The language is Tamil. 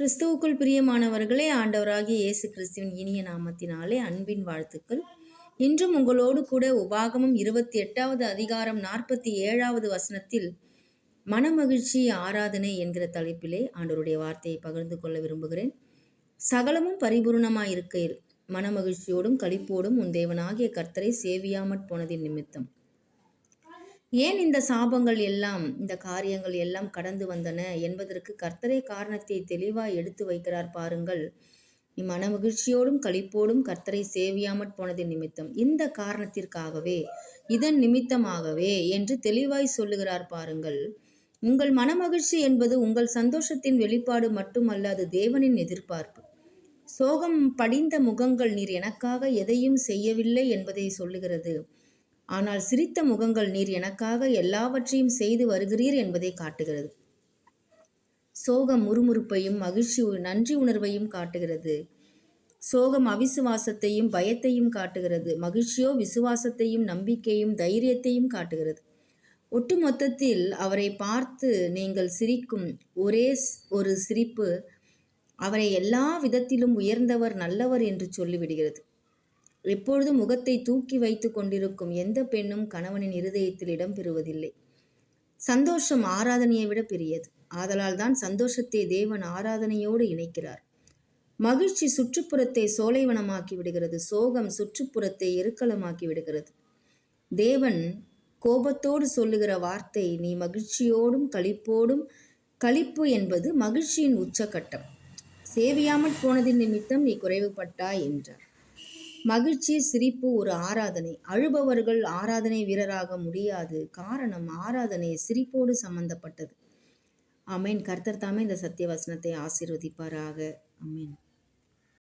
கிறிஸ்துவுக்குள் பிரியமானவர்களே ஆண்டவராகிய இயேசு கிறிஸ்துவின் இனிய நாமத்தினாலே அன்பின் வாழ்த்துக்கள். இன்றும் உங்களோடு கூட உபாகமம் இருபத்தி எட்டாவது அதிகாரம் நாற்பத்தி ஏழாவது வசனத்தில் மனமகிழ்ச்சி ஆராதனை என்கிற தலைப்பிலே ஆண்டவருடைய வார்த்தையை பகிர்ந்து கொள்ள விரும்புகிறேன். சகலமும் பரிபூர்ணமாயிருக்கையில் மனமகிழ்ச்சியோடும் களிப்போடும் உன் தேவனாகிய கர்த்தரை சேவியாமற் போனதின் நிமித்தம். ஏன் இந்த சாபங்கள் எல்லாம் இந்த காரியங்கள் எல்லாம் கடந்து வந்தன என்பதற்கு கர்த்தரே காரணத்தை தெளிவாய் எடுத்து வைக்கிறார் பாருங்கள். நீ மனமகிழ்ச்சியோடும் களிப்போடும் கர்த்தரை சேவியாமற் போனதின் நிமித்தம். இந்த காரணத்திற்காகவே இதன் நிமித்தமாகவே என்று தெளிவாய் சொல்லுகிறார் பாருங்கள். உங்கள் மனமகிழ்ச்சி என்பது உங்கள் சந்தோஷத்தின் வெளிப்பாடு மட்டுமல்ல அது தேவனின் எதிர்பார்ப்பு. சோகம் படிந்த முகங்கள் நீர் எனக்காக எதையும் செய்யவில்லை என்பதை சொல்லுகிறது. ஆனால் சிரித்த முகங்கள் நீர் எனக்காக எல்லாவற்றையும் செய்து வருகிறீர் என்பதை காட்டுகிறது. சோகம் முறுமுறுப்பையும் மகிழ்ச்சி நன்றி உணர்வையும் காட்டுகிறது. சோகம் அவிசுவாசத்தையும் பயத்தையும் காட்டுகிறது. மகிழ்ச்சியோ விசுவாசத்தையும் நம்பிக்கையும் தைரியத்தையும் காட்டுகிறது. ஒட்டுமொத்தத்தில் அவரை பார்த்து நீங்கள் சிரிக்கும் ஒரே ஒரு சிரிப்பு அவரை எல்லா விதத்திலும் உயர்ந்தவர் நல்லவர் என்று சொல்லிவிடுகிறது. எப்பொழுதும் முகத்தை தூக்கி வைத்து கொண்டிருக்கும் எந்த பெண்ணும் கணவனின் இருதயத்தில் இடம் பெறுவதில்லை. சந்தோஷம் ஆராதனையை விட பெரியது. ஆதலால் தான் சந்தோஷத்தை தேவன் ஆராதனையோடு இணைக்கிறார். மகிழ்ச்சி சுற்றுப்புறத்தை சோலைவனமாக்கி விடுகிறது. சோகம் சுற்றுப்புறத்தை எருக்களமாக்கி விடுகிறது. தேவன் கோபத்தோடு சொல்லுகிற வார்த்தை நீ மகிழ்ச்சியோடும் களிப்போடும் களிப்பு என்பது மகிழ்ச்சியின் உச்சக்கட்டம் சேவியாமல் போனதின் நிமித்தம் நீ குறைவுபட்டாய் என்றார். மகிழ்ச்சி சிரிப்பு ஒரு ஆராதனை. அழுபவர்கள் ஆராதனை வீரராக முடியாது. காரணம் ஆராதனை சிரிப்போடு சம்பந்தப்பட்டது. அமேன் கர்த்தர் தாமே இந்த சத்திய வசனத்தை ஆசீர்வதிப்பாராக. அமேன்